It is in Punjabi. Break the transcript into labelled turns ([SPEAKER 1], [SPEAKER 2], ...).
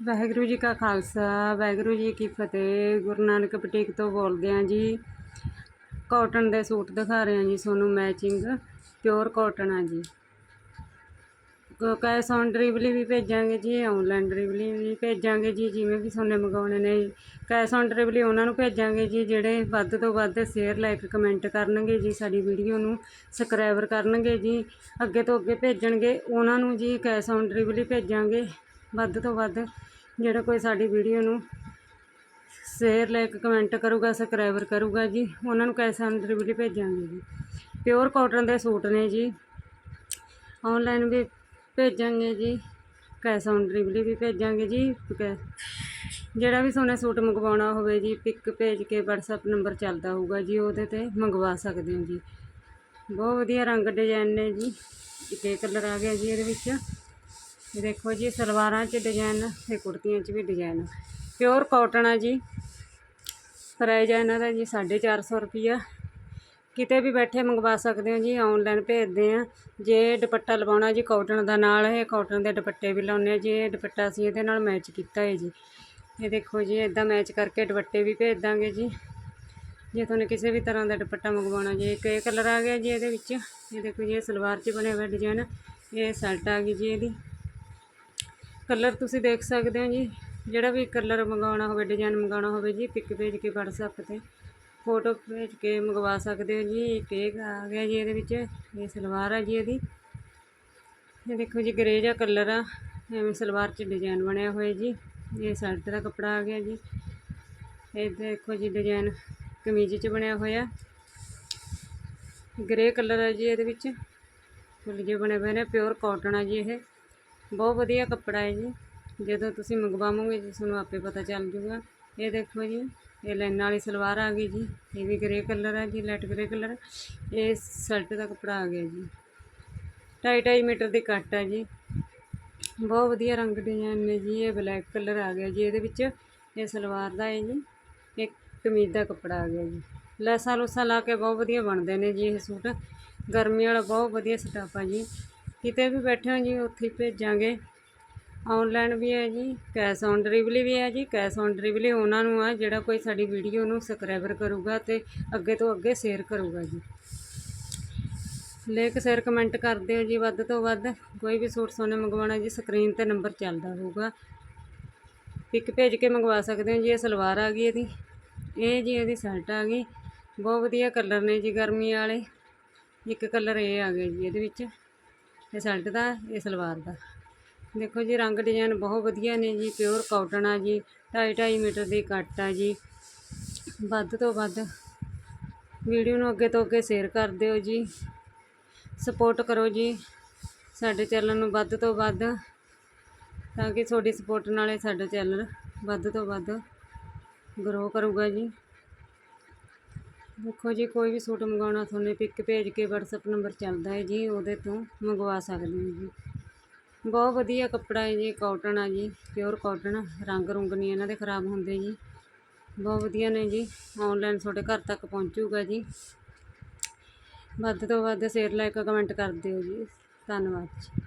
[SPEAKER 1] ਵਾਹਿਗੁਰੂ ਜੀ ਕਾ ਖਾਲਸਾ, ਵਾਹਿਗੁਰੂ ਜੀ ਕੀ ਫਤਿਹ। ਗੁਰੂ ਨਾਨਕ ਬੁਟੀਕ ਤੋਂ ਬੋਲਦੇ ਹਾਂ ਜੀ। ਕਾਟਨ ਦੇ ਸੂਟ ਦਿਖਾ ਰਹੇ ਹਾਂ ਜੀ ਤੁਹਾਨੂੰ ਮੈਚਿੰਗ ਪਿਓਰ ਕਾਟਨ ਆ ਜੀ। ਕੈਸ਼ ਔਨ ਡਿਲੀਵਰੀ ਵੀ ਭੇਜਾਂਗੇ ਜੀ ਆਨਲਾਈਨ ਡਿਲੀਵਰੀ ਵੀ ਭੇਜਾਂਗੇ ਜੀ, ਜਿਵੇਂ ਵੀ ਤੁਹਾਨੂੰ ਮੰਗਾਉਣੇ ਨੇ। ਕੈਸ਼ ਔਨ ਡਿਲੀਵਰੀ ਉਹਨਾਂ ਨੂੰ ਭੇਜਾਂਗੇ ਜੀ, ਜਿਹੜੇ ਵੱਧ ਤੋਂ ਵੱਧ ਸ਼ੇਅਰ ਲਾਈਕ ਕਮੈਂਟ ਕਰਨਗੇ ਜੀ ਸਾਡੀ ਵੀਡੀਓ ਨੂੰ ਸਬਸਕ੍ਰਾਈਬਰ ਕਰਨਗੇ ਜੀ। ਅੱਗੇ ਤੋਂ ਅੱਗੇ ਭੇਜਣਗੇ, ਉਹਨਾਂ ਨੂੰ ਜੀ ਕੈਸ਼ ਔਨ ਡਿਲੀਵਰੀ ਭੇਜਾਂਗੇ। ਵੱਧ ਤੋਂ ਵੱਧ ਜਿਹੜਾ ਕੋਈ ਸਾਡੀ ਵੀਡੀਓ ਨੂੰ ਸ਼ੇਅਰ ਲਾਈਕ ਕਮੈਂਟ ਕਰੂਗਾ ਸਬਸਕ੍ਰਾਈਬਰ ਕਰੂਗਾ ਜੀ, ਉਹਨਾਂ ਨੂੰ ਕੈਸ਼ ਔਨ ਡਿਲੀਵਰੀ ਭੇਜਾਂਗੇ ਜੀ। ਪਿਓਰ ਕਾਟਨ ਦੇ ਸੂਟ ਨੇ ਜੀ। ਆਨਲਾਈਨ ਵੀ ਭੇਜਾਂਗੇ ਜੀ, ਕੈਸ਼ ਔਨ ਡਿਲੀਵਰੀ ਵੀ ਭੇਜਾਂਗੇ ਜੀ। ਕੈ- ਜਿਹੜਾ ਵੀ ਸੋਨੇ ਸੂਟ ਮੰਗਵਾਉਣਾ ਹੋਵੇ ਜੀ ਪਿਕ ਭੇਜ ਕੇ WhatsApp ਨੰਬਰ ਚੱਲਦਾ ਹੋਊਗਾ ਜੀ, ਉਹਦੇ ਤੇ ਮੰਗਵਾ ਸਕਦੇ ਹੋ ਜੀ। ਬਹੁਤ ਵਧੀਆ ਰੰਗ ਡਿਜ਼ਾਈਨ ਨੇ ਜੀ। ਇੱਕ ਇਹ ਕਲਰ ਆ ਗਿਆ ਜੀ ਇਹਦੇ ਵਿੱਚ। ਦੇਖੋ ਜੀ, ਸਲਵਾਰਾਂ 'ਚ ਡਿਜ਼ਾਈਨ ਤੇ ਕੁੜਤੀਆਂ 'ਚ ਵੀ ਡਿਜ਼ਾਈਨ ਪਿਓਰ ਕਾਟਨ ਆ ਜੀ। ਪ੍ਰਾਈਜ਼ ਆ ਇਹਨਾਂ ਦਾ ਜੀ 450 ਰੁਪਈਆ। ਕਿਤੇ ਵੀ ਬੈਠੇ ਮੰਗਵਾ ਸਕਦੇ ਹੋ ਜੀ ਆਨਲਾਈਨ ਭੇਜਦੇ ਆ। ਜੇ ਦੁਪੱਟਾ ਲਵਾਉਣਾ ਜੀ ਕਾਟਨ ਦਾ ਨਾਲ, ਇਹ ਕਾਟਨ ਦੇ ਦੁਪੱਟੇ ਵੀ ਲਾਉਂਦੇ ਆ। ਜੀ ਇਹ ਦੁਪੱਟਾ ਅਸੀਂ ਇਹਦੇ ਨਾਲ ਮੈਚ ਕੀਤਾ ਹੈ ਜੀ। ਇਹ ਦੇਖੋ ਜੀ ਇਦਾਂ ਮੈਚ ਕਰਕੇ ਦੁਪੱਟੇ ਵੀ ਭੇਜ ਦਾਂਗੇ ਜੀ। ਜੇ ਤੁਹਾਨੂੰ ਕਿਸੇ ਵੀ ਤਰ੍ਹਾਂ ਦਾ ਦੁਪੱਟਾ ਮੰਗਵਾਉਣਾ ਜੀ, ਇੱਕ ਇਹ ਕਲਰ ਆ ਗਿਆ ਜੀ ਇਹਦੇ ਵਿੱਚ। ਇਹ ਦੇਖੋ ਜੀ, ਇਹ ਸਲਵਾਰ 'ਚ ਬਣਿਆ ਹੋਇਆ ਡਿਜ਼ਾਈਨ ਇਹ ਸ਼ਰਟ ਆ ਗਈ ਜੀ ਇਹਦੀ। ਕਲਰ ਤੁਸੀਂ ਦੇਖ ਸਕਦੇ ਹੋ ਜੀ। ਜਿਹੜਾ ਵੀ ਕਲਰ ਮੰਗਵਾਉਣਾ ਹੋਵੇ, ਡਿਜ਼ਾਈਨ ਮੰਗਵਾਉਣਾ ਹੋਵੇ ਜੀ ਪਿਕ ਭੇਜ ਕੇ WhatsApp ਤੇ ਫੋਟੋ ਭੇਜ ਕੇ ਮੰਗਵਾ ਸਕਦੇ ਹੋ ਜੀ। ਇੱਕ ਇਹ ਆ ਗਿਆ ਜੀ ਇਹਦੇ ਵਿੱਚ, ਇਹ ਸਲਵਾਰ ਆ ਜੀ ਇਹਦੀ। ਇਹ ਦੇਖੋ ਜੀ ਗਰੇ ਜਿਹਾ ਕਲਰ ਆ। ਐਵੇਂ ਸਲਵਾਰ 'ਚ ਡਿਜ਼ਾਈਨ ਬਣਿਆ ਹੋਇਆ ਜੀ। ਇਹ ਸ਼ਰਟ ਦਾ ਕੱਪੜਾ ਆ ਗਿਆ ਜੀ। ਇਹ ਦੇਖੋ ਜੀ, ਡਿਜ਼ਾਈਨ ਕਮੀਜ਼ 'ਚ ਬਣਿਆ ਹੋਇਆ। ਗ੍ਰੇ ਕਲਰ ਹੈ ਜੀ ਇਹਦੇ ਵਿੱਚ। ਫੁੱਲ ਜਿਹੇ ਬਣੇ ਹੋਏ ਨੇ ਪਿਓਰ ਕਾਟਨ ਆ ਜੀ ਇਹ। ਬਹੁਤ ਵਧੀਆ ਕੱਪੜਾ ਹੈ ਜੀ। ਜਦੋਂ ਤੁਸੀਂ ਮੰਗਵਾਵੋਗੇ ਜੀ, ਤੁਹਾਨੂੰ ਆਪੇ ਪਤਾ ਚੱਲ ਜੂਗਾ। ਇਹ ਦੇਖੋ ਜੀ, ਇਹ ਲਾਈਨਾਂ ਵਾਲੀ ਸਲਵਾਰ ਆ ਗਈ ਜੀ। ਇਹ ਵੀ ਗ੍ਰੇ ਕਲਰ ਹੈ ਜੀ ਲਾਈਟ ਗ੍ਰੇ ਕਲਰ ਇਹ ਸ਼ਰਟ ਦਾ ਕੱਪੜਾ ਆ ਗਿਆ ਜੀ। ਢਾਈ ਢਾਈ ਮੀਟਰ ਦੀ ਕੱਟ ਹੈ ਜੀ। ਬਹੁਤ ਵਧੀਆ ਰੰਗ ਡਿਜ਼ਾਈਨ ਨੇ ਜੀ, ਇਹ ਬਲੈਕ ਕਲਰ ਆ ਗਿਆ ਜੀ। ਇਹਦੇ ਵਿੱਚ ਇਹ ਸਲਵਾਰ ਦਾ ਹੈ ਜੀ ਇਹ ਕਮੀਜ਼ ਦਾ ਕੱਪੜਾ ਆ ਗਿਆ ਜੀ। ਲੈਸਾਂ ਲੂਸਾਂ ਲਾ ਕੇ ਬਹੁਤ ਵਧੀਆ ਬਣਦੇ ਨੇ ਜੀ ਇਹ ਸੂਟ। ਗਰਮੀ ਵਾਲਾ ਬਹੁਤ ਵਧੀਆ ਸਟਾਫ ਆ ਜੀ। ਕਿਤੇ ਵੀ ਬੈਠੇ ਹੋ ਜੀ ਉੱਥੇ ਹੀ ਭੇਜਾਂਗੇ। ਆਨਲਾਈਨ ਵੀ ਹੈ ਜੀ ਕੈਸ਼ ਔਨ ਡਿਲੀਵਰੀ ਵੀ ਹੈ ਜੀ। ਕੈਸ਼ ਔਨ ਡਿਲੀਵਰੀ ਉਹਨਾਂ ਨੂੰ ਆ, ਜਿਹੜਾ ਕੋਈ ਸਾਡੀ ਵੀਡੀਓ ਨੂੰ ਸਬਸਕ੍ਰਾਈਬਰ ਕਰੂਗਾ ਤੇ ਅੱਗੇ ਤੋਂ ਅੱਗੇ ਸ਼ੇਅਰ ਕਰੂਗਾ ਜੀ। ਲੇਕ ਸ਼ੇਅਰ ਕਮੈਂਟ ਕਰਦੇ ਹੋ ਜੀ ਵੱਧ ਤੋਂ ਵੱਧ। ਕੋਈ ਵੀ ਸੂਟ ਸੋਨੇ ਮੰਗਵਾਉਣਾ ਜੀ ਸਕਰੀਨ ਤੇ ਨੰਬਰ ਚੱਲਦਾ ਹੋਊਗਾ। ਪਿਕ ਭੇਜ ਕੇ ਮੰਗਵਾ ਸਕਦੇ ਹੋ ਜੀ, ਇਹ ਸਲਵਾਰ ਆ ਗਈ ਇਹਦੀ। ਇਹ ਜੀ ਇਹਦੀ ਸ਼ਰਟ ਆ ਗਈ। ਬਹੁਤ ਵਧੀਆ ਕਲਰ ਨੇ ਜੀ ਗਰਮੀ ਵਾਲੇ। ਇੱਕ ਕਲਰ ਇਹ ਆ ਗਿਆ ਜੀ ਇਹਦੇ ਵਿੱਚ। ਇਹ ਸ਼ਰਟ ਦਾ, ਇਹ ਸਲਵਾਰ ਦਾ। ਦੇਖੋ ਜੀ, ਰੰਗ ਡਿਜ਼ਾਈਨ ਬਹੁਤ ਵਧੀਆ ਨੇ ਜੀ ਪਿਓਰ ਕਾਟਨ ਆ ਜੀ, ਢਾਈ ਢਾਈ ਮੀਟਰ ਦੀ ਕੱਟ ਆ ਜੀ। ਵੱਧ ਤੋਂ ਵੱਧ ਵੀਡੀਓ ਨੂੰ ਅੱਗੇ ਤੋਂ ਅੱਗੇ ਸ਼ੇਅਰ ਕਰ ਦਿਓ ਜੀ। ਸਪੋਰਟ ਕਰੋ ਜੀ। ਸਾਡੇ ਚੈਨਲ ਨੂੰ ਵੱਧ ਤੋਂ ਵੱਧ, ਤਾਂ ਕਿ ਤੁਹਾਡੀ ਸਪੋਰਟ ਨਾਲੇ ਸਾਡਾ ਚੈਨਲ ਵੱਧ ਤੋਂ ਵੱਧ ਗਰੋ ਕਰੂਗਾ ਜੀ। ਦੇਖੋ ਜੀ, ਕੋਈ ਵੀ ਸੂਟ ਮੰਗਾਉਣਾ ਤੁਹਾਨੂੰ ਪਿਕ ਭੇਜ ਕੇ WhatsApp ਨੰਬਰ ਚੱਲਦਾ ਹੈ ਜੀ, ਉਹਦੇ ਤੋਂ ਮੰਗਵਾ ਸਕਦੇ ਹੋ ਜੀ। ਬਹੁਤ ਵਧੀਆ ਕੱਪੜਾ ਹੈ ਜੀ ਕਾਟਨ ਆ ਜੀ ਪਿਓਰ ਕਾਟਨ ਰੰਗ ਰੁੰਗ ਨਹੀਂ ਇਹਨਾਂ ਦੇ ਖਰਾਬ ਹੁੰਦੇ ਜੀ। ਬਹੁਤ ਵਧੀਆ ਨੇ ਜੀ ਆਨਲਾਈਨ ਤੁਹਾਡੇ ਘਰ ਤੱਕ ਪਹੁੰਚੂਗਾ ਜੀ। ਵੱਧ ਤੋਂ ਵੱਧ ਸ਼ੇਅਰ ਲਾਈਕ ਕਮੈਂਟ ਕਰ ਦਿਓ ਜੀ। ਧੰਨਵਾਦ ਜੀ।